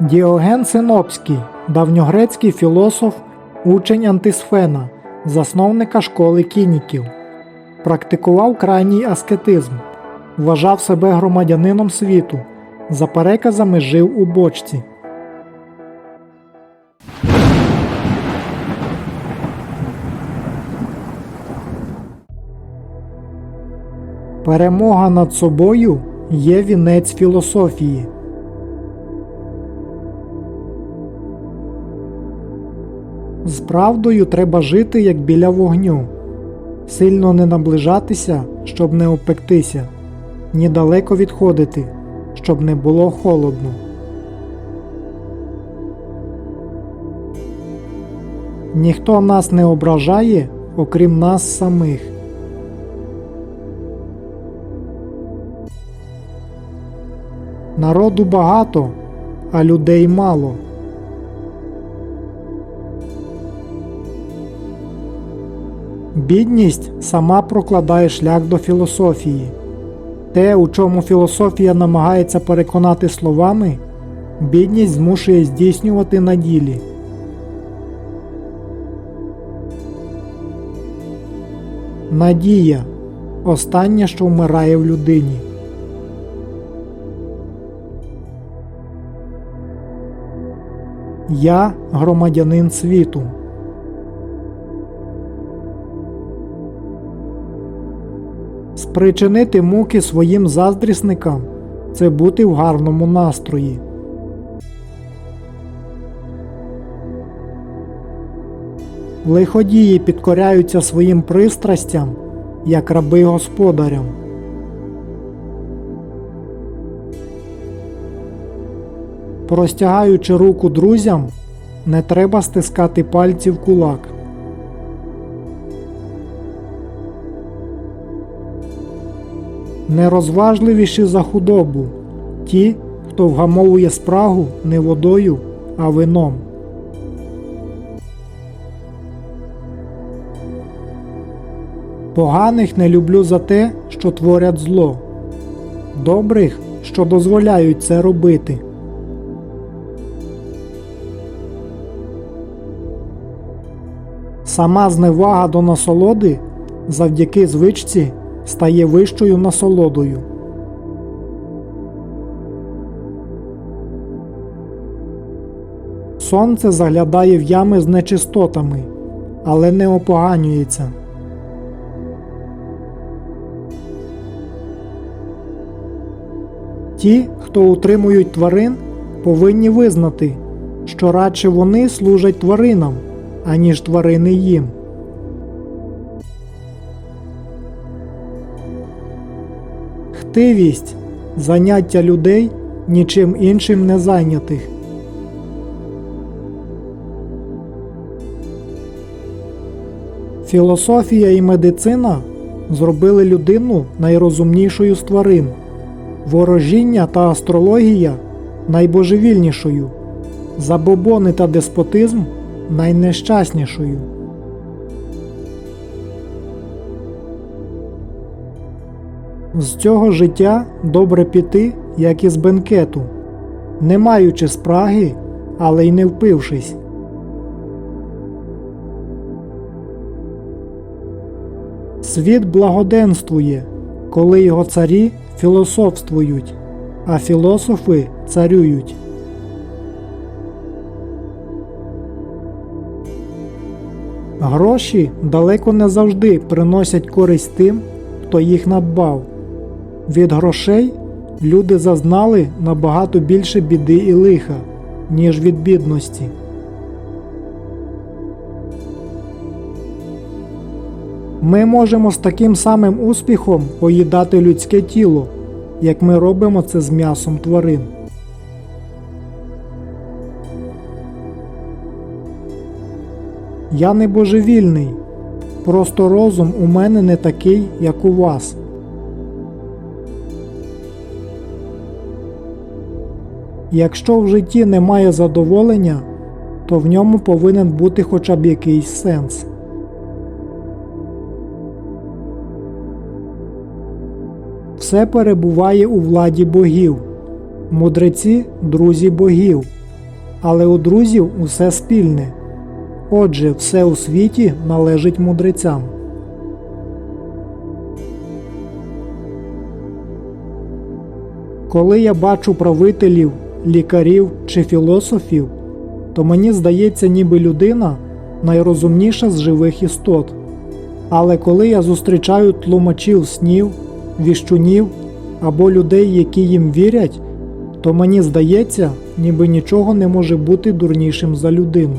Діоген Синопський, давньогрецький філософ, учень Антисфена, засновника школи кініків, практикував крайній аскетизм, вважав себе громадянином світу, за переказами жив у бочці. Перемога над собою є вінець філософії. З правдою треба жити, як біля вогню, сильно не наближатися, щоб не опектися, ні далеко відходити, щоб не було холодно. Ніхто нас не ображає, окрім нас самих. Народу багато, а людей мало. Бідність сама прокладає шлях до філософії. Те, у чому філософія намагається переконати словами, бідність змушує здійснювати на ділі. Надія останнє, що вмирає в людині. Я громадянин світу. Спричинити муки своїм заздрісникам це бути в гарному настрої. Лиходії підкоряються своїм пристрастям, як раби господарям. Простягаючи руку друзям, не треба стискати пальці в кулак. Нерозважливіші за худобу ті, хто вгамовує спрагу не водою, а вином. Поганих не люблю за те, що творять зло, добрих, що дозволяють це робити. Сама зневага до насолоди завдяки звичці стає вищою насолодою. Сонце заглядає в ями з нечистотами, але не опоганюється. Ті, хто утримують тварин, повинні визнати, що радше вони служать тваринам, аніж тварини їм. Хтивість заняття людей нічим іншим не зайнятих. Філософія і медицина зробили людину найрозумнішою з тварин, ворожіння та астрологія найбожевільнішою, забобони та деспотизм найнещаснішою. З цього життя добре піти, як із бенкету, не маючи спраги, але й не впившись. Світ благоденствує, коли його царі філософствують, а філософи царюють. Гроші далеко не завжди приносять користь тим, хто їх надбав. Від грошей люди зазнали набагато більше біди і лиха, ніж від бідності. Ми можемо з таким самим успіхом поїдати людське тіло, як ми робимо це з м'ясом тварин. Я не божевільний, просто розум у мене не такий, як у вас. Якщо в житті немає задоволення, то в ньому повинен бути хоча б якийсь сенс. Все перебуває у владі богів, мудреці друзі богів, але у друзів усе спільне. Отже, все у світі належить мудрецям. Коли я бачу правителів, лікарів чи філософів, то мені здається, ніби людина найрозумніша з живих істот. Але коли я зустрічаю тлумачів снів, віщунів або людей, які їм вірять, то мені здається, ніби нічого не може бути дурнішим за людину.